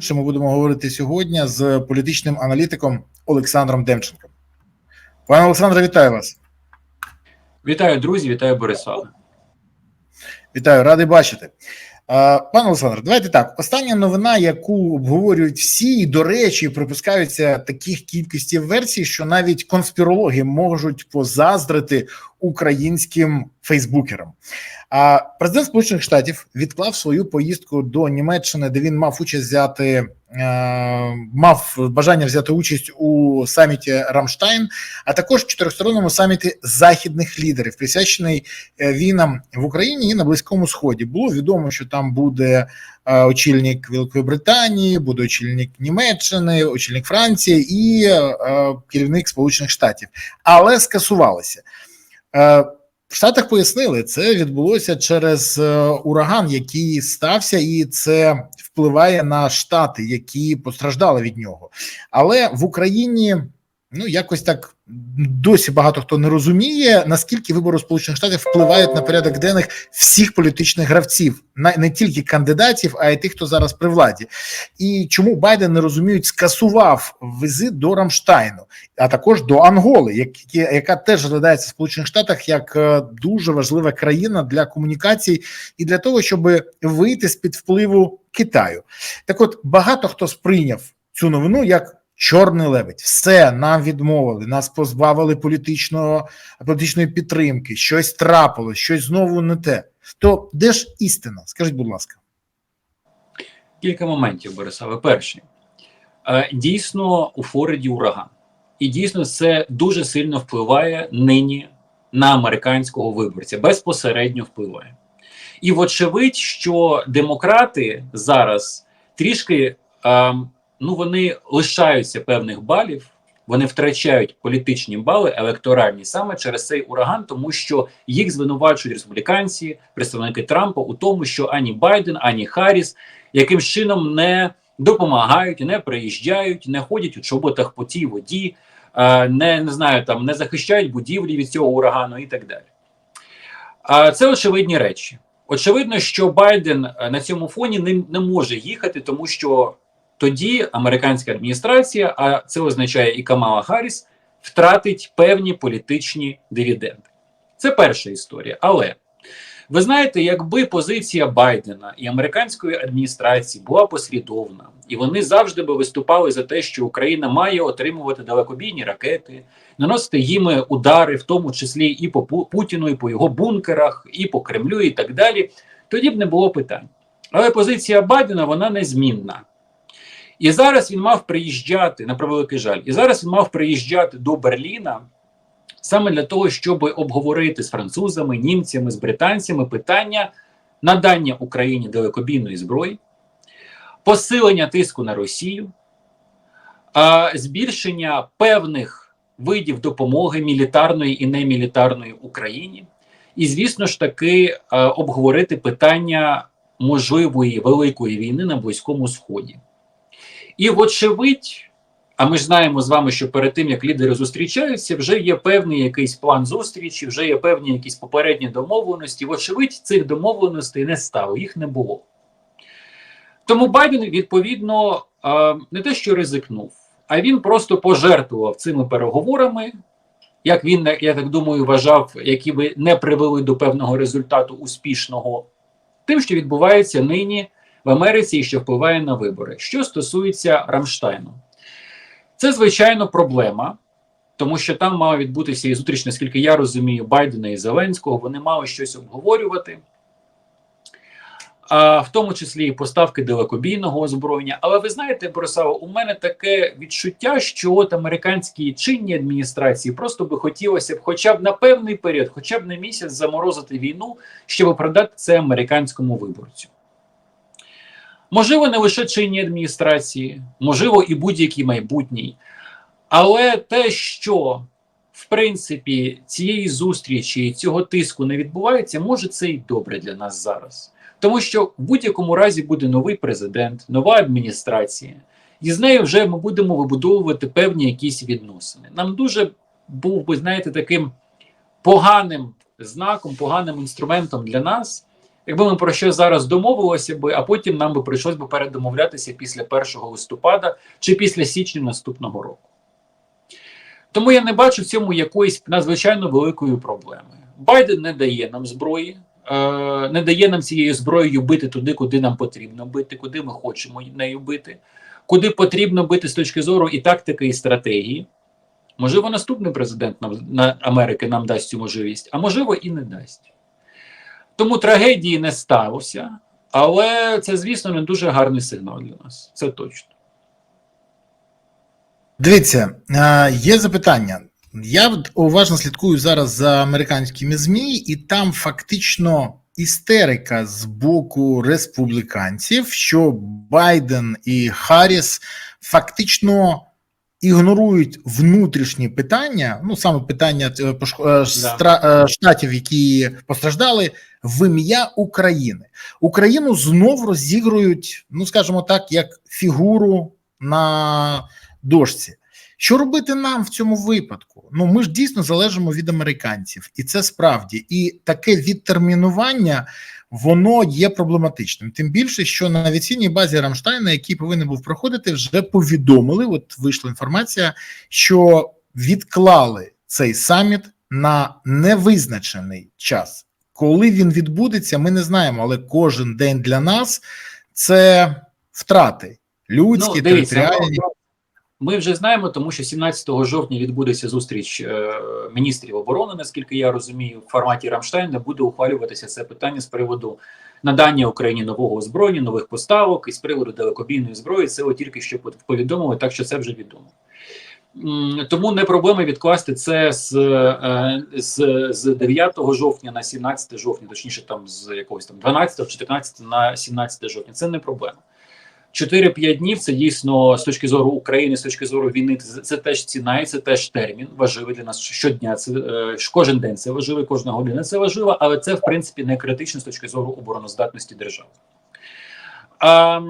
Що ми будемо говорити сьогодні з політичним аналітиком Олександром Демченком. Пане Олександре, вітаю вас. Вітаю, друзі, вітаю Бориславе. Вітаю, радий бачити. Пане Олександр, давайте так. Остання новина, яку обговорюють всі, і до речі, припускаються таких кількості версій, що навіть конспірологи можуть позаздрити українським фейсбукерам. А президент Сполучених Штатів відклав свою поїздку до Німеччини, де він мав участь взяти. е, Мав бажання взяти участь у саміті Рамштайн, а також чотиристоронньому саміті західних лідерів, присвячений е, війнам в Україні і на Близькому Сході. Було відомо, що там буде е, очільник Великої Британії, буде очільник Німеччини, очільник Франції і керівник Сполучених Штатів, але скасувалося. В Штатах пояснили, це відбулося через е, ураган, який стався, і це впливає на штати, які постраждали від нього. Але в Україні ну якось так досі багато хто не розуміє, наскільки вибори Сполучених Штатів впливають на порядок денних всіх політичних гравців, не тільки кандидатів, а й тих, хто зараз при владі. І чому Байден не розуміють, скасував візит до Рамштайну, а також до Анголи, які, яка теж розглядається в Сполучених Штатах як е, дуже важлива країна для комунікацій і для того, щоб вийти з під впливу Китаю. Так, от багато хто сприйняв цю новину як. Чорний лебедь, все нам відмовили, нас позбавили політичного політичної підтримки, щось трапилось, щось знову не те. То де ж істина? Скажіть, будь ласка, Кілька моментів, Бориславе. Перший Е, дійсно у Флориді ураган, і дійсно це дуже сильно впливає нині на американського виборця, безпосередньо впливає. І вочевидь, що демократи зараз трішки ем, ну вони лишаються певних балів, вони втрачають політичні бали електоральні саме через цей ураган, тому що їх звинувачують республіканці, представники Трампа у тому, що ані Байден, ані Харріс яким чином не допомагають, не приїжджають, не ходять у чоботах по тій воді, е, не, не знаю, там не захищають будівлі від цього урагану і так далі. А це очевидні речі. Очевидно, що Байден е, на цьому фоні не, не може їхати, тому що тоді американська адміністрація, а це означає і Камала Харріс, втратить певні політичні дивіденди. Це перша історія. Але ви знаєте, якби позиція Байдена і американської адміністрації була послідовна, і вони завжди би виступали за те, що Україна має отримувати далекобійні ракети, наносити їм удари, в тому числі і по Путіну, і по його бункерах, і по Кремлю, і так далі, тоді б не було питань. Але позиція Байдена вона незмінна. І зараз він мав приїжджати на превеликий жаль, і зараз він мав приїжджати до Берліна саме для того, щоб обговорити з французами, німцями, з британцями питання надання Україні далекобійної зброї, посилення тиску на Росію, збільшення певних видів допомоги мілітарної і немілітарної Україні, і, звісно ж таки, обговорити питання можливої великої війни на Близькому Сході. І, вочевидь, а ми ж знаємо з вами, що перед тим як лідери зустрічаються, вже є певний якийсь план зустрічі, вже є певні якісь попередні домовленості. Вочевидь, цих домовленостей не стало, їх не було. Тому Байден відповідно не те, що ризикнув, а він просто пожертвував цими переговорами, як він я так думаю, вважав, які би не привели до певного результату успішного, тим, що відбувається нині в Америці і що впливає на вибори. Що стосується Рамштайну. Це звичайно проблема, тому що там мала відбутися і зустріч, наскільки я розумію, Байдена і Зеленського. Вони мали щось обговорювати, а, в тому числі і поставки далекобійного озброєння. Але ви знаєте, Борисава, у мене таке відчуття, що от американській чинній адміністрації просто би хотілося б, хоча б на певний період, хоча б на місяць заморозити війну, щоб продати це американському виборцю. Можливо, не лише чинній адміністрації, можливо, і будь-якій майбутній. Але те, що в принципі цієї зустрічі цього тиску не відбувається, може це і добре для нас зараз. Тому що в будь-якому разі буде новий президент, нова адміністрація, і з нею вже ми будемо вибудовувати певні якісь відносини. Нам дуже був би, знаєте, таким поганим знаком, поганим інструментом для нас Якби ми про щось зараз домовилися би, а потім нам би прийшлось би передомовлятися після 1 листопада чи після січня наступного року. Тому я не бачу в цьому якоїсь надзвичайно великої проблеми. Байден не дає нам зброї, е, не дає нам цією зброєю бити туди, куди нам потрібно бити, куди ми хочемо нею бити, куди потрібно бити з точки зору і тактики, і стратегії. Можливо, наступний президент нам, на Америки нам дасть цю можливість, а можливо, і не дасть. Тому трагедії не сталося, але це, звісно, не дуже гарний сигнал для нас. Це точно. Дивіться, е, є запитання. Я уважно слідкую зараз за американськими ЗМІ, і там фактично істерика з боку республіканців, що Байден і Харріс фактично ігнорують внутрішні питання, ну саме питання е, е, стра- е, штатів, які постраждали, в ім'я України. Україну знов розігрують, ну скажімо так, як фігуру на дошці. Що робити нам в цьому випадку? Ну ми ж дійсно залежимо від американців, і це справді. І таке відтермінування воно є проблематичним. Тим більше, що на авіаційній базі Рамштайна, який повинен був проходити, вже повідомили. От вийшла інформація, що відклали цей саміт на невизначений час. Коли він відбудеться, ми не знаємо, але кожен день для нас це втрати людські, Ну, дивіться, територіальні. Ми вже знаємо, тому що 17 жовтня відбудеться зустріч е, міністрів оборони, наскільки я розумію, в форматі Рамштайн, де буде ухвалюватися це питання з приводу надання Україні нового озброєння, нових поставок і з приводу далекобійної зброї. Це от тільки що повідомили, так що це вже відомо. Тому не проблема відкласти це з, е, з, з 9 жовтня на 17 жовтня, точніше, там з якогось там 12 14 на 17 жовтня. Це не проблема. 4-5 днів це дійсно з точки зору України, з точки зору війни. Це, це теж ціна, і це теж термін важливий для нас щодня. Це е, кожен день це важливо, кожна година це важливо, але це в принципі не критично з точки зору обороноздатності держави. А,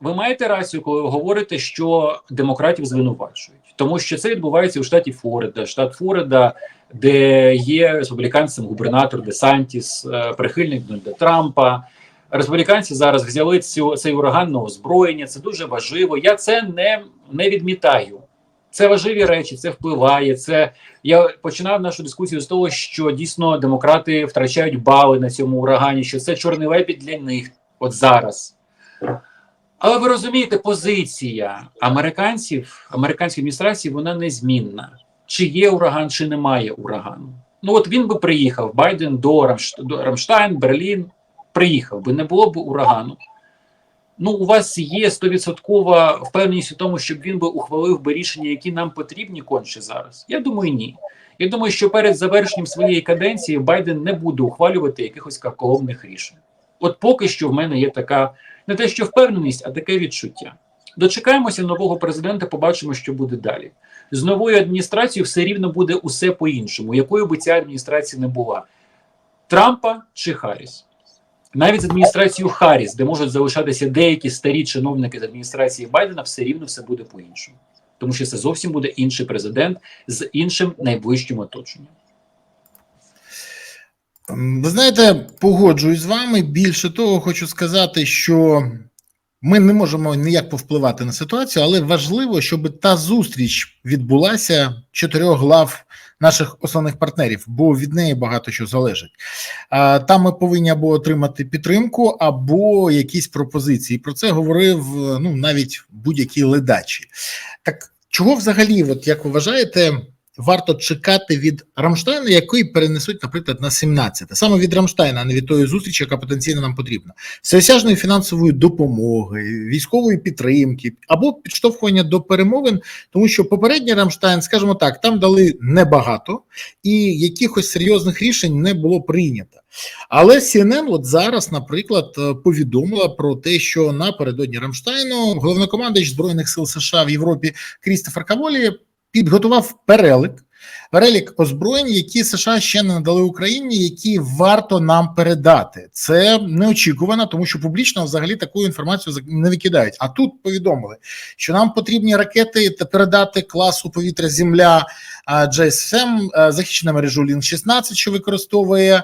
ви маєте рацію, коли ви говорите, що демократів звинувачують, тому що це відбувається у штаті Флорида, штат Флорида, де є республіканцем губернатор Де Сантіс, е, прихильник Дональда Трампа. Республіканці зараз взяли цю цей ураган на озброєння. Це дуже важливо. Я це не, не відмітаю. Це важливі речі, це впливає. Це я починав нашу дискусію з того, що дійсно демократи втрачають бали на цьому урагані, що це чорний лебідь для них от зараз. Але ви розумієте, позиція американців, американської адміністрації, вона незмінна. Чи є ураган, чи немає урагану. Ну от він би приїхав Байден до Рамштайн, Берлін приїхав би, не було б урагану. Ну, у вас є стовідсоткова впевненість у тому, щоб він би ухвалив би рішення, які нам потрібні конче зараз. Я думаю, ні. Я думаю, що перед завершенням своєї каденції Байден не буде ухвалювати якихось карколомних рішень. От поки що в мене є така не те, що впевненість, а таке відчуття. Дочекаємося нового президента, побачимо, що буде далі. З новою адміністрацією все рівно буде усе по-іншому, якою би ця адміністрація не була: Трампа чи Харріс. Навіть з адміністрацією Харріс, де можуть залишатися деякі старі чиновники з адміністрації Байдена, все рівно все буде по-іншому, тому що це зовсім буде інший президент з іншим найближчим оточенням. Ви знаєте, погоджуюсь з вами. Більше того, хочу сказати, що ми не можемо ніяк повпливати на ситуацію, але важливо, щоб та зустріч відбулася чотирьох глав наших основних партнерів, бо від неї багато що залежить. Там ми повинні або отримати підтримку, або якісь пропозиції. Про це говорив ну навіть будь-які ледачі. Так чого взагалі, от як ви вважаєте? Варто чекати від Рамштайна, який перенесуть, наприклад, на 17 саме від Рамштайна, а не від тої зустрічі, яка потенційно нам потрібна, всеосяжної фінансової допомоги, військової підтримки або підштовхування до перемовин, тому що попередній Рамштайн, скажімо так, там дали небагато і якихось серйозних рішень не було прийнято. Але CNN от зараз, наприклад, повідомила про те, що напередодні Рамштайну головнокомандуючий збройних сил США в Європі Крістофер Каволі підготував перелик перелік озброєнь, які США ще не надали Україні, які варто нам передати. Це неочікувано, тому що публічно взагалі таку інформацію не викидають. А тут повідомили, що нам потрібні ракети передати класу повітря Земля JSM, захищена мережу Лін 16 що використовує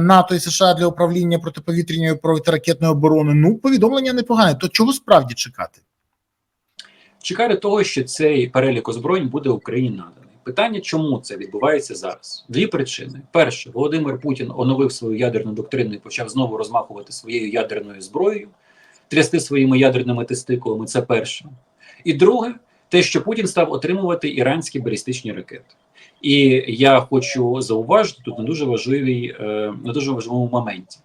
НАТО і США для управління протиповітряною протиракетною оборони. Ну повідомлення непогане. То чого справді чекати? Чекати того, що цей перелік озброєнь буде Україні наданий. Питання, чому це відбувається зараз? Дві причини: перше, Володимир Путін оновив свою ядерну доктрину і почав знову розмахувати своєю ядерною зброєю, трясти своїми ядерними тестикулами. Це перше. І друге, те, що Путін став отримувати іранські балістичні ракети. І я хочу зауважити тут на дуже важливій, е, на дуже важливому моменті.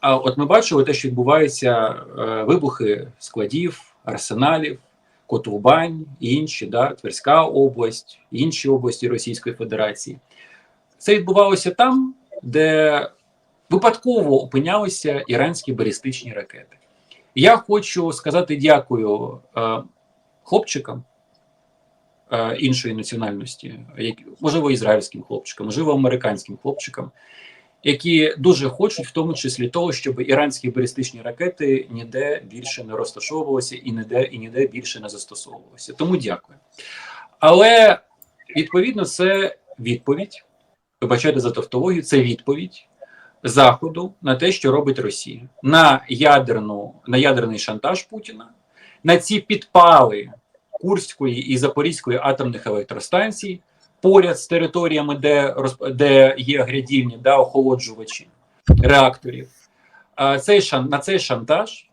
А от ми бачили те, що відбуваються е, вибухи складів, арсеналів, Котовбань, інші, да, Тверська область, інші області Російської Федерації. Це відбувалося там, де випадково опинялися іранські балістичні ракети. Я хочу сказати дякую е, хлопчикам е, іншої національності, які, можливо, ізраїльським хлопчикам, можливо, американським хлопчикам, які дуже хочуть, в тому числі того, щоб іранські балістичні ракети ніде більше не розташовувалися і ніде і ніде більше не застосовувалися. Тому дякую. Але відповідно, це відповідь. Вибачайте за тавтологію, це відповідь Заходу на те, що робить Росія, на ядерну, на ядерний шантаж Путіна, на ці підпали Курської і Запорізької атомних електростанцій поряд з територіями, де де є грядівні да, охолоджувачі реакторів. Цей шан на цей шантаж.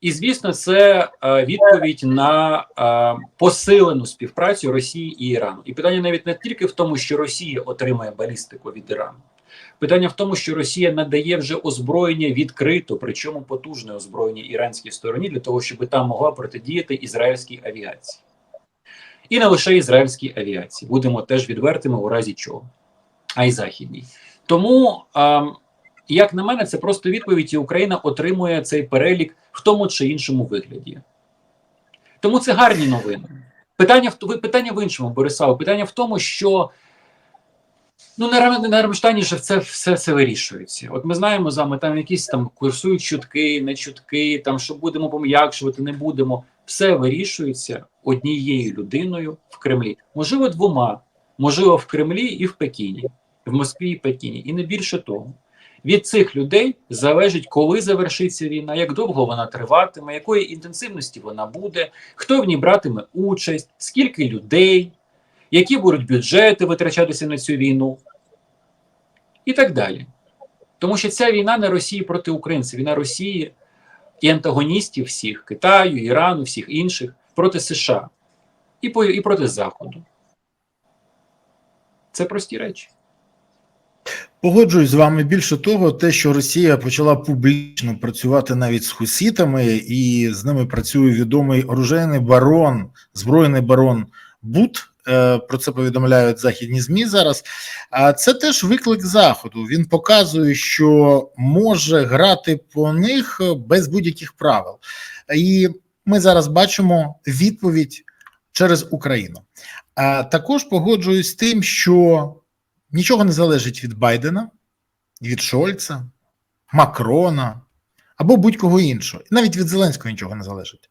І звісно, це е, відповідь на е, посилену співпрацю Росії і Ірану. І питання навіть не тільки в тому, що Росія отримає балістику від Ірану. Питання в тому, що Росія надає вже озброєння відкрито, причому потужне озброєння іранській стороні для того, щоб там могла протидіяти ізраїльській авіації. І не лише ізраїльській авіації, будемо теж відвертими у разі чого, а й західній. Тому, а, як на мене, це просто відповідь, і Україна отримує цей перелік в тому чи іншому вигляді. Тому це гарні новини. Питання в питання в іншому, Бориславе. Питання в тому, що ну на, Рамштані ж це все, все вирішується. От ми знаємо з вами, там якісь там курсують чутки, не чутки, там що будемо пом'якшувати, не будемо. Все вирішується однією людиною в Кремлі. Можливо, двома, можливо, в Кремлі і в Пекіні, в Москві і Пекіні. І не більше того. Від цих людей залежить, коли завершиться війна, як довго вона триватиме, якої інтенсивності вона буде, хто в ній братиме участь, скільки людей, які будуть бюджети витрачатися на цю війну, і так далі. Тому що ця війна не Росії проти України, це війна Росії і антагоністів всіх Китаю, Ірану, всіх інших проти США і, по, і проти Заходу. Це прості речі. Погоджуюсь з вами більше того, те, що Росія почала публічно працювати навіть з хусітами, і з ними працює відомий оружейний барон, збройний барон Бут. е, Про це повідомляють західні змі зараз. А це теж виклик заходу. Він показує, що може грати по них без будь-яких правил. І ми зараз бачимо відповідь через Україну. А також погоджуюсь з тим, що нічого не залежить від Байдена, від Шольца, Макрона або будь-кого іншого. Навіть від Зеленського нічого не залежить.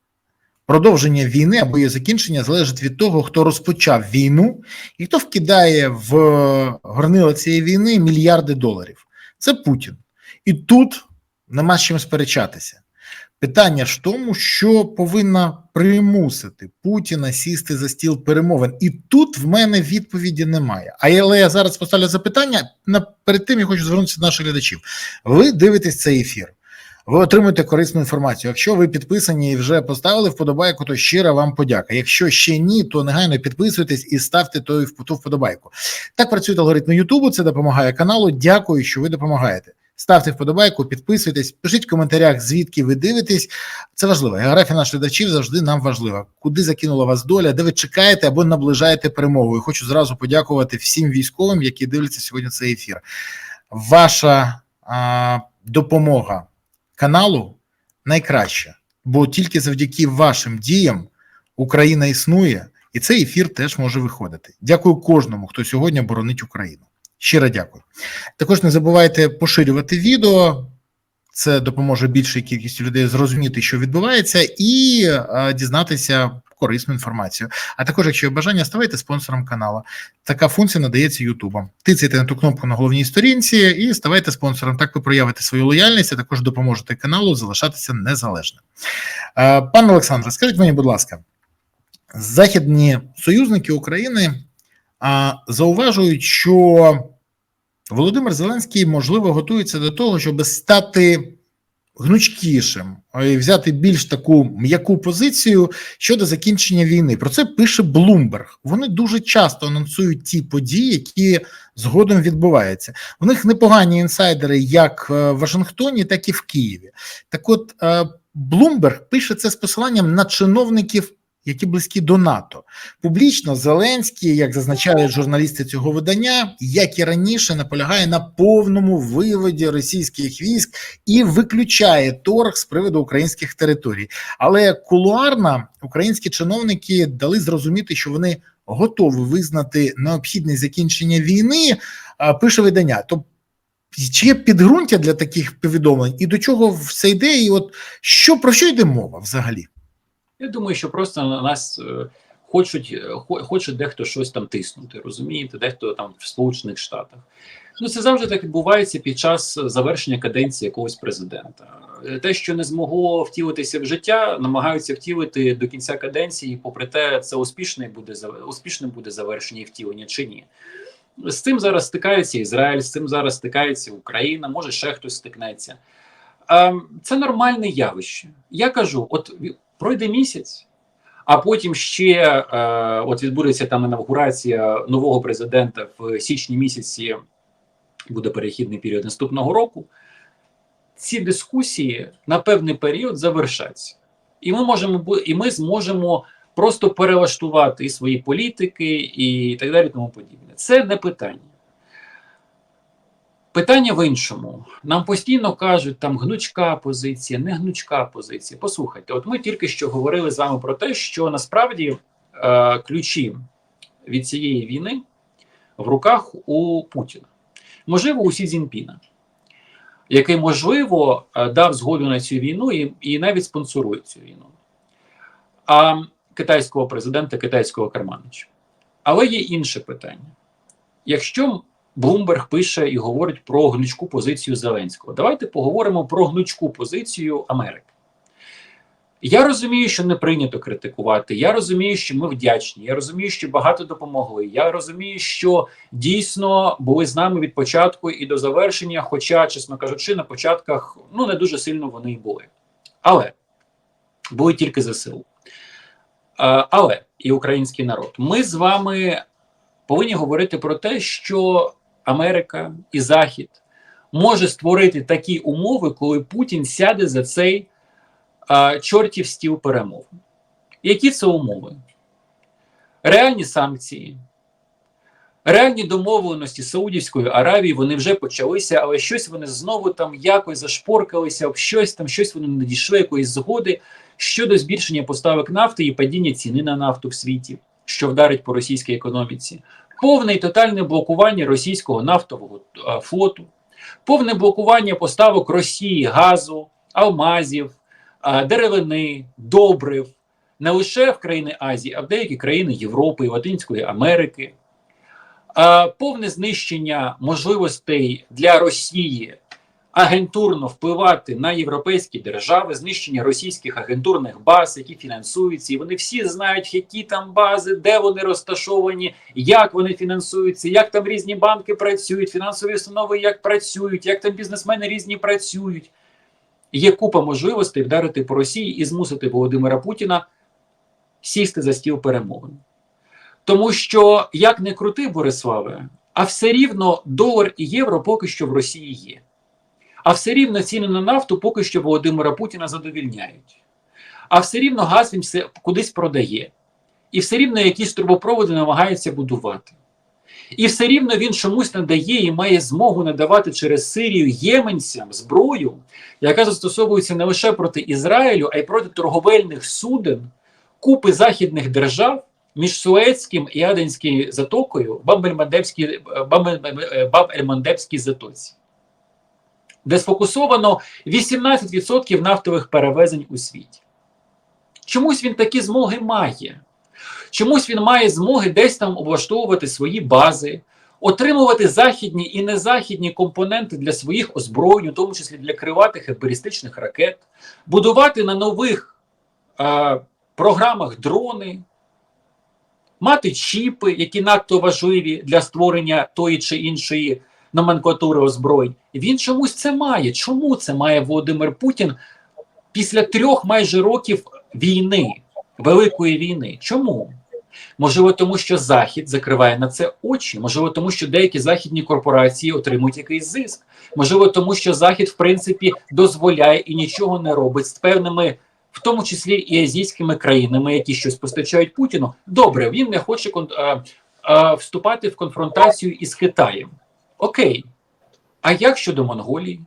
Продовження війни або її закінчення залежить від того, хто розпочав війну і хто вкидає в горнило цієї війни мільярди доларів. Це Путін. І тут нема з чим сперечатися. Питання ж в тому, що повинна примусити Путіна сісти за стіл перемовин. І тут в мене відповіді немає. А але я зараз поставлю запитання. На перед тим я хочу звернутися до наших глядачів. Ви дивитесь цей ефір. Ви отримуєте корисну інформацію. Якщо ви підписані і вже поставили вподобайку, то щира вам подяка. Якщо ще ні, то негайно підписуйтесь і ставте ту вподобайку. Так працюють алгоритми Ютубу. Це допомагає каналу. Дякую, що ви допомагаєте. Ставте вподобайку, підписуйтесь, пишіть в коментарях, звідки ви дивитесь. Це важливо. Географія наших глядачів завжди нам важлива. Куди закинула вас доля, де ви чекаєте або наближаєте перемогу. І хочу зразу подякувати всім військовим, які дивляться сьогодні цей ефір. Ваша а, допомога каналу найкраща, бо тільки завдяки вашим діям Україна існує і цей ефір теж може виходити. Дякую кожному, хто сьогодні боронить Україну. Щиро дякую. Також не забувайте поширювати відео. Це допоможе більшій кількості людей зрозуміти, що відбувається, і е, дізнатися корисну інформацію. А також, якщо є бажання, ставайте спонсором каналу. Така функція надається Ютубом. Тицяйте на ту кнопку на головній сторінці і ставайте спонсором. Так ви проявите свою лояльність, а також допоможете каналу залишатися незалежним. Е, Пане Олександре, скажіть мені, будь ласка, західні союзники України а, зауважують, що Володимир Зеленський можливо готується до того, щоб стати гнучкішим і взяти більш таку м'яку позицію щодо закінчення війни. Про це пише Блумберг. Вони дуже часто анонсують ті події, які згодом відбуваються. У них непогані інсайдери як в Вашингтоні, так і в Києві. Так, от Блумберг пише це з посиланням на чиновників. Які близькі до НАТО публічно Зеленський, як зазначають журналісти цього видання, як і раніше, наполягає на повному виводі російських військ і виключає торг з приводу українських територій. Але кулуарно українські чиновники дали зрозуміти, що вони готові визнати необхідність закінчення війни. Пише видання. Тобто чи є підґрунтя для таких повідомлень, і до чого все йде, і от що про що йде мова взагалі? Я думаю, що просто на нас е, хочуть, хоче дехто щось там тиснути, розумієте, дехто там в Сполучених Штатах. Ну це завжди так відбувається під час завершення каденції якогось президента. Те, що не змогло втілитися в життя, намагаються втілити до кінця каденції, попри те, це успішне буде успішним буде завершення і втілення чи ні. З цим зараз стикається Ізраїль, з цим зараз стикається Україна, може ще хтось стикнеться. Це нормальне явище. Я кажу: от пройде місяць, а потім ще е, от відбудеться там інавгурація нового президента в січні місяці, буде перехідний період наступного року. Ці дискусії на певний період завершаться, і ми можемо і ми зможемо просто перелаштувати і свої політики, і так далі. Тому подібне. Це не питання. Питання в іншому. Нам постійно кажуть, там гнучка позиція, не гнучка позиція. Послухайте, от ми тільки що говорили з вами про те, що насправді е, ключі від цієї війни в руках у Путіна, можливо, у Сі Цзіньпіна, який, можливо, дав згоду на цю війну і, і навіть спонсорує цю війну, а китайського президента, китайського Карманича. Але є інше питання. Якщо Блумберг пише і говорить про гнучку позицію Зеленського. Давайте поговоримо про гнучку позицію Америки. Я розумію, що не прийнято критикувати. Я розумію, що ми вдячні. Я розумію, що багато допомогли. Я розумію, що дійсно були з нами від початку і до завершення. Хоча, чесно кажучи, на початках ну не дуже сильно вони й були. Але були тільки ЗСУ. Але і український народ. Ми з вами повинні говорити про те, що Америка і Захід може створити такі умови, коли Путін сяде за цей а, чортів стіл перемов. Які це умови? Реальні санкції, реальні домовленості Саудівської Аравії вони вже почалися, але щось вони знову там якось зашпоркалися, об щось там, щось вони не дійшли якоїсь згоди щодо збільшення поставок нафти і падіння ціни на нафту в світі, що вдарить по російській економіці повне і тотальне блокування російського нафтового флоту, повне блокування поставок Росії, газу, алмазів, деревини, добрив не лише в країни Азії, а в деякі країни Європи, Латинської Америки, повне знищення можливостей для Росії. Агентурно впливати на європейські держави, знищення російських агентурних баз, які фінансуються, і вони всі знають, які там бази, де вони розташовані, як вони фінансуються, як там різні банки працюють, фінансові установи як працюють, як там бізнесмени різні працюють. Є купа можливостей вдарити по Росії і змусити Володимира Путіна сісти за стіл перемовин. Тому що як не крути, Бориславе, а все рівно долар і євро поки що в Росії є. А все рівно ціни на нафту поки що Володимира Путіна задовільняють. А все рівно газ він все кудись продає. І все рівно якісь трубопроводи намагається будувати. І все рівно він чомусь надає і має змогу надавати через Сирію єменцям зброю, яка застосовується не лише проти Ізраїлю, а й проти торговельних суден, купи західних держав, між Суецьким і Аденською затокою Баб-ель-Мандебській Баб- Баб-ель-Мандебській затоці, де сфокусовано 18% нафтових перевезень у світі. Чомусь він такі змоги має. Чомусь він має змоги десь там облаштовувати свої бази, отримувати західні і незахідні компоненти для своїх озброєнь, у тому числі для криватих і ракет, будувати на нових е, програмах дрони, мати чіпи, які надто важливі для створення тої чи іншої номенклатури озброєнь. Він чомусь це має. Чому це має Володимир Путін після трьох майже років війни, великої війни? Чому? Можливо, тому що Захід закриває на це очі, можливо, тому що деякі західні корпорації отримують якийсь зиск. Можливо, тому що Захід, в принципі, дозволяє і нічого не робить з певними, в тому числі і азійськими країнами, які щось постачають Путіну. Добре, він не хоче кон- а, а, вступати в конфронтацію із Китаєм. Окей. А як щодо Монголії?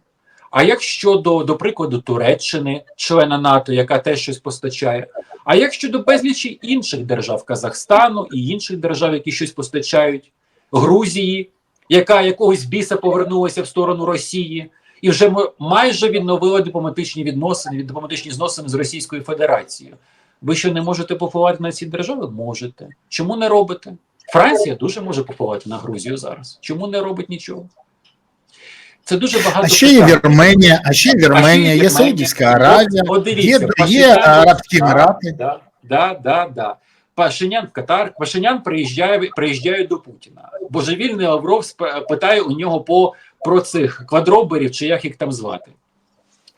А як щодо, до прикладу, Туреччини, члена НАТО, яка теж щось постачає? А як щодо безлічі інших держав Казахстану і інших держав, які щось постачають, Грузії, яка якогось біса повернулася в сторону Росії, і вже майже відновила дипломатичні відносини, дипломатичні зносини з Російською Федерацією. Ви що не можете попливати на ці держави? Можете. Чому не робите? Франція дуже може попливати на Грузію зараз. Чому не робить нічого? Це дуже багато. А ще є. Вірменія, а ще є Вірменія, є Саудівська Аравія, є, є Арабські Емірати. Да, да, да, да. Пашинян в Катар, Пашинян приїжджає, приїжджає до Путіна. Божевільний Лавров питає у нього по, про цих квадроберів, чи як їх там звати.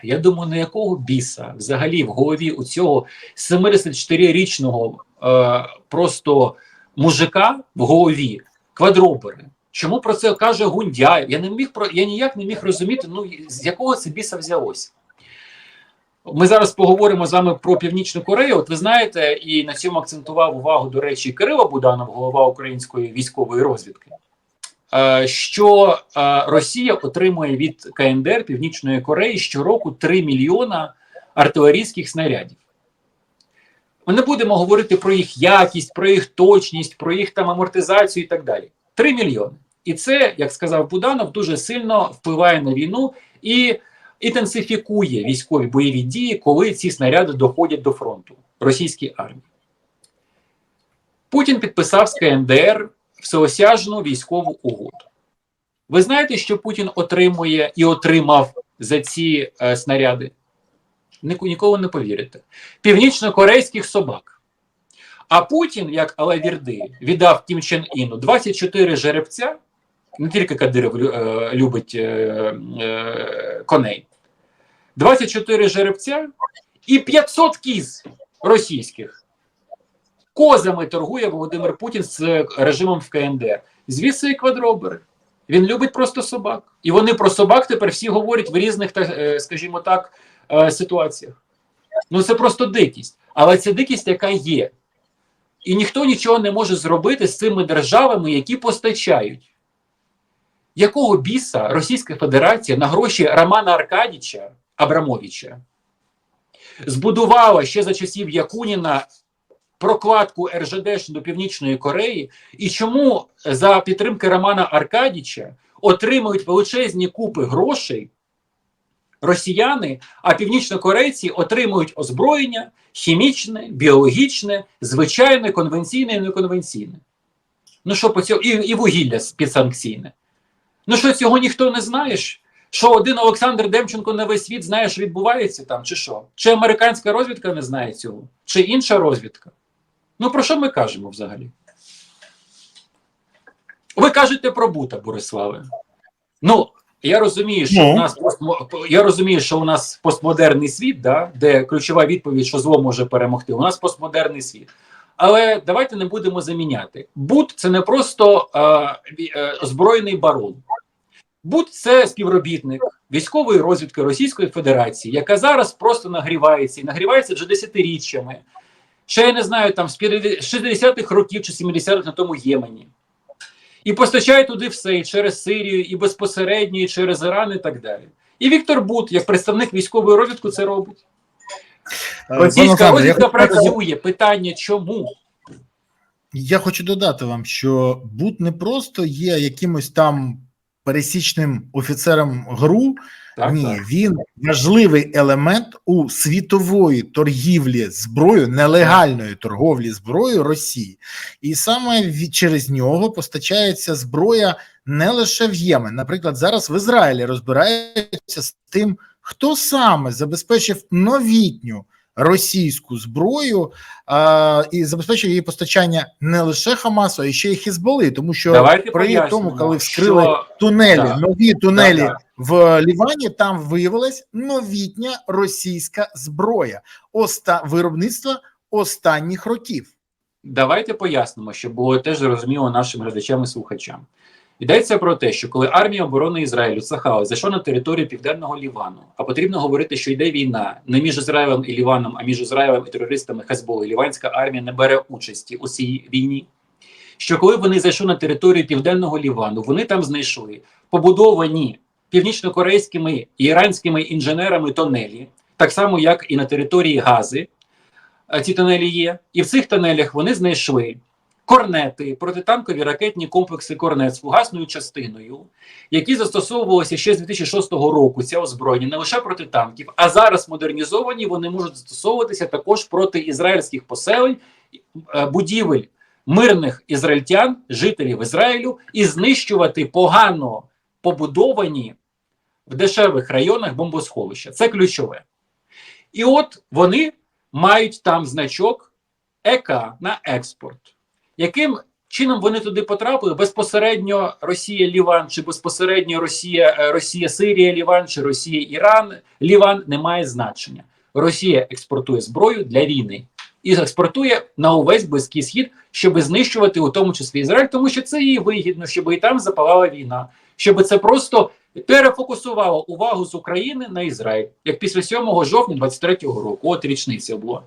Я думаю, на якого біса взагалі в голові у цього 74-річного е, просто мужика в голові квадробери. Чому про це каже Гундяєв? Я не міг про я ніяк не міг розуміти, ну з якого це біса взялося. Ми зараз поговоримо з вами про Північну Корею. От ви знаєте, і на цьому акцентував увагу, до речі, Кирило Буданов, голова української військової розвідки, е, що е, Росія отримує від КНДР Північної Кореї щороку 3 мільйона артилерійських снарядів. Ми не будемо говорити про їх якість, про їх точність, про їх там амортизацію і так далі. 3 мільйони. І це, як сказав Буданов, дуже сильно впливає на війну і інтенсифікує військові бойові дії, коли ці снаряди доходять до фронту російській армії. Путін підписав з КНДР всеосяжну військову угоду. Ви знаєте, що Путін отримує і отримав за ці е, снаряди? Ніколи не повірите. Північно-корейських собак. А Путін, як Алавірди, віддав Кім Чен Іну 24 жеребця. Не тільки Кадиров е, любить е, е, коней. 24 жеребця і 500 кіз російських. Козами торгує Володимир Путін з режимом в КНДР. Звідси і квадробери. Він любить просто собак. І вони про собак тепер всі говорять в різних, скажімо так, е, ситуаціях. Ну це просто дикість. Але це дикість, яка є. І ніхто нічого не може зробити з цими державами, які постачають. Якого біса Російська Федерація на гроші Романа Аркадіча Абрамовича збудувала ще за часів Якуніна прокладку РЖД до Північної Кореї, і чому за підтримки Романа Аркадіча отримують величезні купи грошей росіяни, а північнокорейці отримують озброєння хімічне, біологічне, звичайне, конвенційне і неконвенційне. Ну що по цьому, і, і вугілля підсанкційне. Ну що цього ніхто не знає? Що один Олександр Демченко на весь світ знає, що відбувається там, чи що? Чи американська розвідка не знає цього, чи інша розвідка? Ну про що ми кажемо взагалі? Ви кажете про Бута, Бориславе. Ну, я розумію, що Ну. у нас я розумію, що у нас постмодерний світ, да, де ключова відповідь, що зло може перемогти. У нас постмодерний світ. Але давайте не будемо заміняти. Бут це не просто е, е, озброєний барон. Бут це співробітник військової розвідки Російської Федерації, яка зараз просто нагрівається і нагрівається вже десятиріччями. Ще я не знаю, там з 60-х років чи 70-х на тому Ємені. І постачає туди все і через Сирію, і безпосередньо, і через Іран, і так далі. І Віктор Бут, як представник військової розвідки, це робить. Е, Російська розвідка працює. Питання чому? Я хочу додати вам, що Бут не просто є якимось там пересічним офіцером ГРУ, Так, ні, так. він важливий елемент у світової торгівлі зброєю, нелегальної торговлі зброєю Росії, і саме від, через нього постачається зброя не лише в Ємен. Наприклад, зараз в Ізраїлі розбираються з тим, хто саме забезпечив новітню російську зброю а, і забезпечив її постачання не лише Хамасу, а ще й Хізболи, тому що Давайте при тому, коли вскрили що... тунелі, Да. нові тунелі Да, да. в Лівані, там виявилась новітня російська зброя оста виробництва останніх років. Давайте пояснимо, щоб було теж зрозуміло нашим глядачам і слухачам. Йдеться про те, що коли армія оборони Ізраїлю Цахал зайшла на територію південного Лівану, а потрібно говорити, що йде війна не між Ізраїлем і Ліваном, а між Ізраїлем і терористами Хезболи. Ліванська армія не бере участі у цій війні. Що коли вони зайшли на територію південного Лівану, вони там знайшли побудовані північно-корейськими і іранськими інженерами тонелі, так само як і на території Гази. е, Ці тунелі є, і в цих тунелях вони знайшли корнети, протитанкові ракетні комплекси корнет з фугасною частиною, які застосовувалися ще з 2006 року. Це озброєння не лише проти танків, а зараз модернізовані вони можуть застосовуватися також проти ізраїльських поселень, е, будівель мирних ізраїльтян, жителів Ізраїлю, і знищувати погано побудовані в дешевих районах бомбосховища. Це ключове. І от вони мають там значок ЕК на експорт. Яким чином вони туди потрапили? Безпосередньо Росія Ліван, чи безпосередньо Росія, е, Росія Сирія Ліван, чи Росія Іран Ліван не має значення. Росія експортує зброю для війни і експортує на увесь близький схід, щоб знищувати у тому числі Ізраїль, тому що це їй вигідно, щоб і там запалала війна, щоб це просто перефокусувало увагу з України на Ізраїль, як після 7 жовтня 23-го року. От річниця була.